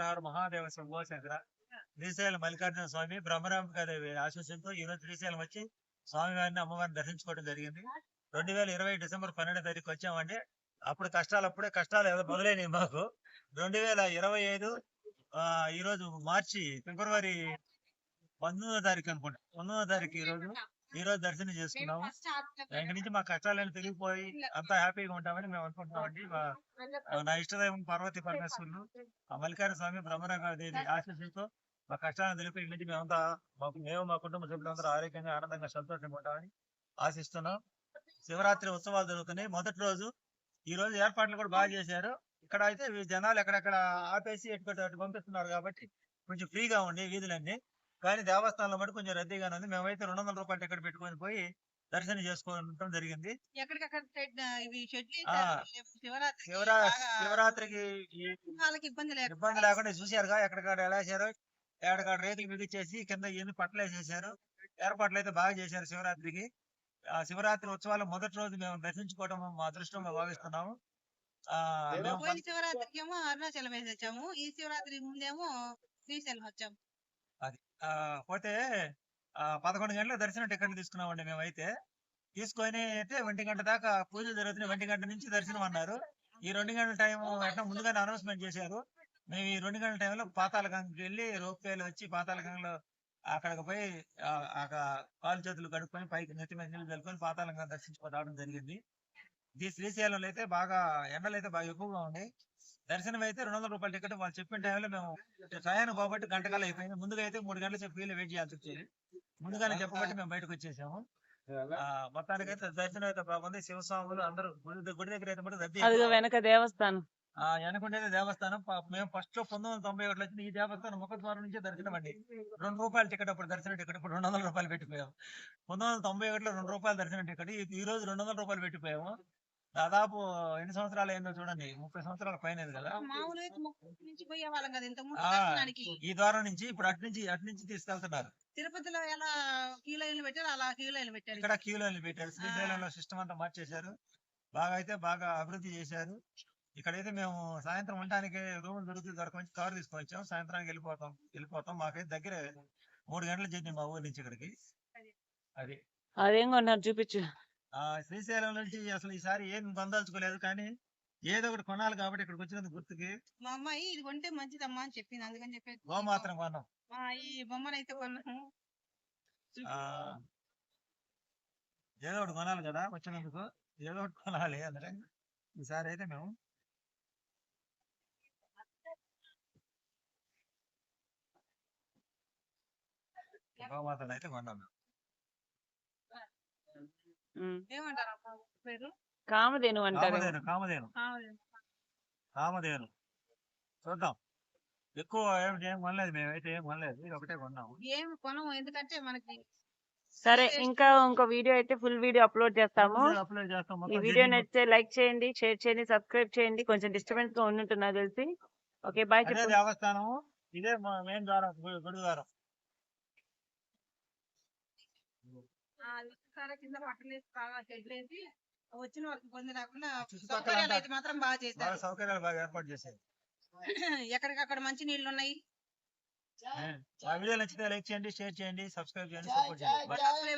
RR Mahadeva Shambho Srisailam Mallikarjuna స్వామి బ్రహ్మరాంబికాదేవి ఆశీస్సులతో ఈ రోజు శ్రీశైలం వచ్చి స్వామివారిని అమ్మవారిని దర్శించుకోవడం జరిగింది. రెండు వేల ఇరవై డిసెంబర్ పన్నెండో తారీఖు వచ్చామండి. అప్పుడు కష్టాలు అప్పుడే కష్టాలు ఏదో మొదలైనవి మాకు. రెండు వేల ఇరవై ఐదు ఈరోజు ఈ రోజు మార్చి ఫిబ్రవరి పంతొమ్మిదో తారీఖు అనుకుంటా. పంతొమ్మిదో తారీఖు ఈ రోజు ఈ రోజు దర్శనం చేసుకున్నాము. ఇంక నుంచి మా కష్టాలను తిరిగిపోయి అంతా హ్యాపీగా ఉంటామని మేము అనుకుంటున్నామండి నా ఇష్టదైవం పార్వతీ పరమేశ్వరులు. ఆ మల్లికార్జున స్వామి బ్రహ్మరంగాదేవి ఆశీస్సులతో మా కష్టాలను తెలిపి ఇంటి నుంచి మేమంతా మాకు మేము మా కుటుంబ సభ్యులందరూ ఆరోగ్యంగా ఆనందంగా సంతోషంగా ఉంటామని ఆశిస్తున్నాం. శివరాత్రి ఉత్సవాలు జరుగుతున్నాయి. మొదటి రోజు ఈ రోజు ఏర్పాట్లు కూడా బాగా చేశారు. ఇక్కడ అయితే జనాలు ఎక్కడెక్కడ ఆపేసి ఎటు పంపిస్తున్నారు కాబట్టి కొంచెం ఫ్రీగా ఉండి వీధులన్నీ. కానీ దేవస్థానంలో మటు కొంచెం రద్దీగానే ఉంది. మేమైతే రెండు వందల రూపాయలు టికెట్ పెట్టుకొని పోయి దర్శనం చేసుకోవడం జరిగింది. ఎక్కడికక్కడ శివరాత్రికి ఇబ్బంది లేకుండా చూశారుగా ఎక్కడికాడ ఎలా వేసారో ఎక్కడికాడ రేకులు మిగిచేసి కింద ఎన్ని పట్టలు వేసేసారు. ఏర్పాట్లు అయితే బాగా చేశారు శివరాత్రికి. ఆ శివరాత్రి ఉత్సవాలు మొదటి రోజు మేము దర్శించుకోవడం మా అదృష్టంగా భావిస్తున్నాము. పోయిన శివరాత్రికి ఏమో అరుణాచలం వేసి వచ్చాము ఈ శివరాత్రి ముందేమో శ్రీశైలం వచ్చాము. ఆ, పోతే పదకొండు గంటల దర్శనం టికెట్ తీసుకున్నామండి మేమైతే. తీసుకొని అయితే ఒంటి గంట దాకా పూజలు జరుగుతున్నాయి. ఒంటి గంట నుంచి దర్శనం అన్నారు. ఈ రెండు గంటల టైం అట్లా ముందుగానే అనౌన్స్మెంట్ చేశారు. మేము ఈ రెండు గంటల టైంలో పాతాల గంగకి వెళ్ళి రోప్వేలు వచ్చి పాతాల గంగలో అక్కడికి పోయి అక్కడ కాలు చేతులు కడుక్కొని పైకి నెత్తి మీద నీళ్ళు చల్లుకొని దర్శించుకోవడం జరిగింది. ఇది శ్రీశైలంలో అయితే బాగా ఎండలు అయితే బాగా ఎక్కువగా ఉన్నాయి. దర్శనం అయితే రెండు వందల రూపాయల టికెట్ వాళ్ళు చెప్పిన టైంలో మేము ప్రయాణం కాబట్టి గంట కల్లా అయిపోయింది. ముందుగా అయితే మూడు గంటలు చెప్పి వీళ్ళు వెయిట్ చేయాల్సి వచ్చేది. ముందుగానే చెప్పబట్టి మేము బయటకు వచ్చేసాము. మొత్తానికి అయితే దర్శనం అయితే బాగుంది. శివస్వాములు అందరూ గుడి దగ్గర అయితే రద్దీ. వెనక దేవస్థానం. ఆ వెనకుండేది దేవస్థానం. మేము ఫస్ట్లో పంతొమ్మిది వందల తొంభై ఒకటి వచ్చింది. ఈ దేవస్థానం ముఖద్వారం నుంచే దర్శనం అండి. రెండు రూపాయల టికెట్ అప్పుడు దర్శనం టికెట్ ఇప్పుడు రెండు వందల రూపాయలు పెట్టిపోయాము. పంతొమ్మిది వందల తొంభై ఒకటిలో రెండు రూపాయల దర్శనం టికెట్ ఈ రోజు రెండు వందల రూపాయలు పెట్టిపోయాము. దాదాపు ఎన్ని సంవత్సరాలు అయిందో చూడండి. ముప్పై సంవత్సరాల పైన కదా. ఈ ద్వారం నుంచి ఇప్పుడు అటు నుంచి అటు నుంచి తీసుకెళ్తున్నారు. తిరుపతిలో ఎలా క్యూ లైన్లు పెట్టారు అలా క్యూ లైన్లు పెట్టారు. ఇక్కడ క్యూ లైన్లు పెట్టారు. శ్రీశైలంలో సిస్టమ్ అంతా మార్చేశారు. బాగా అయితే బాగా అభివృద్ధి చేశారు. ఇక్కడైతే మేము సాయంత్రం ఉండడానికి రూమ్ దొరుకుతుంది దొరకవచ్చు కారు తీసుకొని వచ్చాం. సాయంత్రానికి వెళ్ళిపోతాం. వెళ్ళిపోతాం. మాకైతే దగ్గర మూడు గంటల జర్నీ మా ఊరి నుంచి ఇక్కడికి. అది. అదేం కొన్నారు? చూపించు. శ్రీశైలం నుంచి అసలు ఈసారి ఏం పొందాల్చుకోలేదు కానీ ఏదో ఒకటి కొనాలి కాబట్టి ఇక్కడికి వచ్చినందుకు గుర్తుకి మా అమ్మాయి ఇది కొంటే మంచిదమ్మా అని చెప్పింది. అందుకని చెప్పి గోమాత్రం కొన్నాం. ఆ, ఈ బొమ్మను అయితే కొన్నాము. ఏదో ఒకటి కొనాలి కదా వచ్చినందుకు. ఏదో ఒకటి కొనాలి అంటే ఈసారి అయితే మేము గోమాతను అయితే కొన్నాం మేము. పేరు? కామధేను అంటారు. కామధేను కామధేను. చూద్దాం. ఎక్కువ ఏం ఏం కొనలేదు మేమైతే ఏం కొనలేదు. ఇది ఒకటే కొన్నాము. ఏమి కొనము ఎందుకంటే మనకి సరే ఇంకా ఇంకో వీడియో అయితే ఫుల్ వీడియో అప్లోడ్ చేస్తాము. అప్లై చేస్తాం. ఈ మొత్తం. వీడియో నచ్చితే లైక్ చేయండి షేర్ చేయండి సబ్స్క్రైబ్ చేయండి. కొంచెం డిస్టర్బెన్స్గా ఉంటున్నా తెలిసి. ఓకే బాయ్ అదే చెప్పు. దేవస్థానము. ఇదే మెయిన్ ద్వారం గుడి ద్వారం. కింద పట్టలేసి బాగా చెట్లేసి వచ్చిన వాళ్ళకి ఇబ్బంది లేకుండా చుట్టుపక్కల సౌకర్యాలు అయితే మాత్రం బాగా చేశారు. సౌకర్యాలు బాగా ఏర్పాటు చేశారు. ఎక్కడికక్కడ మంచి నీళ్ళు ఉన్నాయి? ఆ వీడియో నచ్చితే లైక్ చేయండి షేర్ చేయండి సబ్స్క్రైబ్ చేయండి సపోర్ట్ చేయండి.